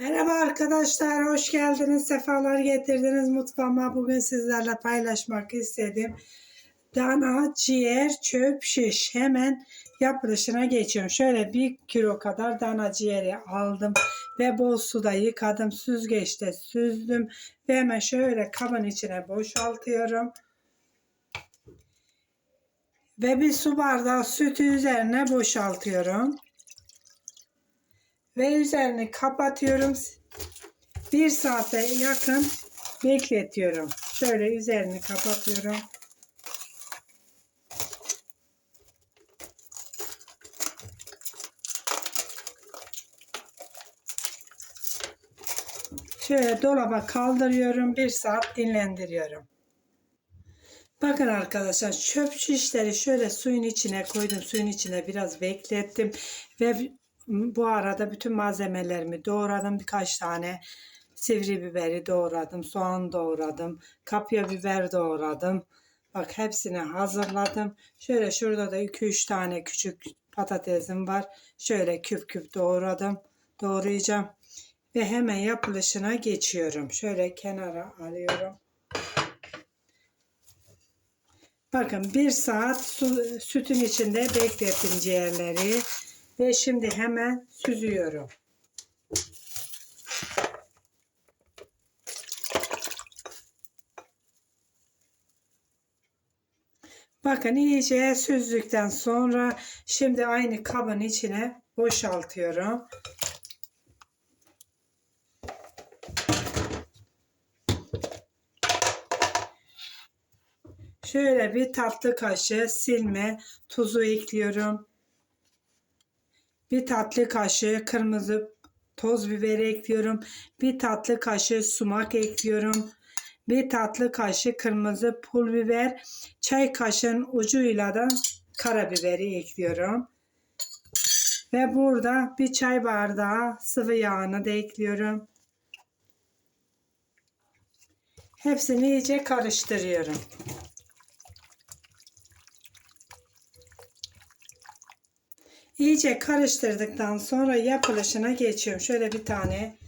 Merhaba arkadaşlar, hoş geldiniz, sefalar getirdiniz mutfağıma. Bugün sizlerle paylaşmak istedim. Dana, ciğer, çöp şiş. Hemen yapılışına geçiyorum. Şöyle bir kilo kadar dana ciğeri aldım ve bol suda yıkadım. Süzgeçte süzdüm ve hemen şöyle kabın içine boşaltıyorum. Ve bir su bardağı sütü üzerine boşaltıyorum ve üzerini kapatıyorum. Bir saate yakın bekletiyorum. Şöyle üzerini kapatıyorum. Şöyle dolaba kaldırıyorum. Bir saat dinlendiriyorum. Bakın arkadaşlar çöp şişleri şöyle suyun içine koydum. Suyun içine biraz beklettim. Ve bu arada bütün malzemelerimi doğradım. Birkaç tane sivri biberi doğradım. Soğan doğradım. Kapya biber doğradım. Bak hepsini hazırladım. Şöyle şurada da 2-3 tane küçük patatesim var. Şöyle küp küp doğradım. Doğrayacağım. Ve hemen yapılışına geçiyorum. Şöyle kenara alıyorum. Bakın bir saat su, sütün içinde beklettim ciğerleri. Ve şimdi hemen süzüyorum. Bakın iyice süzdükten sonra şimdi aynı kabın içine boşaltıyorum. Şöyle bir tatlı kaşığı silme tuzu ekliyorum. Bir tatlı kaşığı kırmızı toz biber ekliyorum. Bir tatlı kaşığı sumak ekliyorum. Bir tatlı kaşığı kırmızı pul biber. Çay kaşığın ucuyla da karabiberi ekliyorum. Ve burada bir çay bardağı sıvı yağını da ekliyorum. Hepsini iyice karıştırıyorum. İyice karıştırdıktan sonra yapılışına geçiyorum. Şöyle bir tane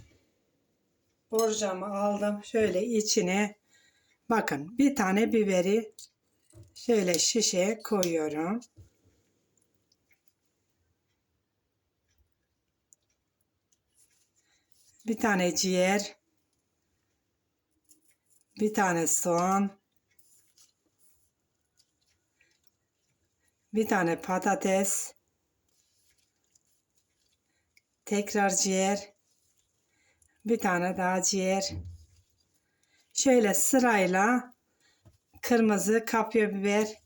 borcamı aldım. Şöyle içine bakın bir tane biberi şöyle şişeye koyuyorum. Bir tane ciğer. Bir tane soğan. Bir tane patates. Tekrar ciğer. Bir tane daha ciğer. Şöyle sırayla kırmızı kapya biber,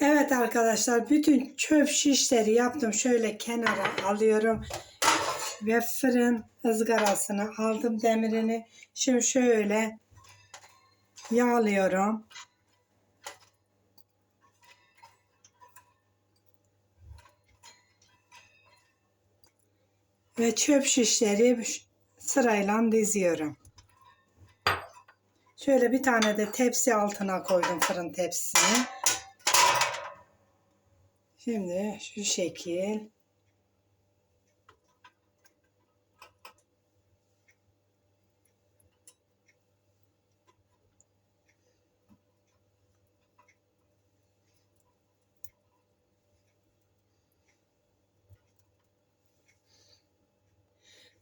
Evet arkadaşlar bütün çöp şişleri yaptım. Şöyle kenara alıyorum. Ve fırın ızgarasını aldım demirini. Şimdi şöyle yağlıyorum. Ve çöp şişleri sırayla diziyorum. Şöyle bir tane de tepsi altına koydum fırın tepsisini. Şimdi şu şekil.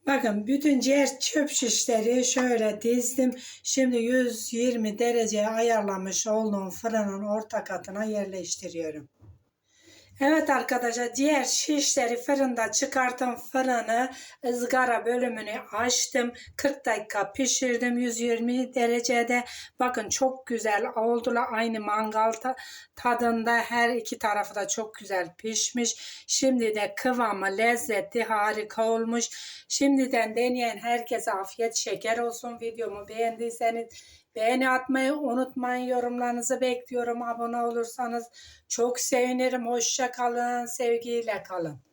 Bakın bütün ciğer çöp şişleri şöyle dizdim. Şimdi 120 dereceye ayarlamış olduğum fırının orta katına yerleştiriyorum. Evet arkadaşlar diğer şişleri fırında çıkarttım fırını ızgara bölümünü açtım. 40 dakika pişirdim 120 derecede. Bakın çok güzel oldular. Aynı mangal ta- tadında her iki tarafı da çok güzel pişmiş. Şimdi de kıvamı lezzetli harika olmuş. Şimdiden deneyen herkese afiyet şeker olsun. Videomu beğendiyseniz Beğeni atmayı unutmayın. Yorumlarınızı bekliyorum. Abone olursanız çok sevinirim. Hoşça. Sevgiyle kalın.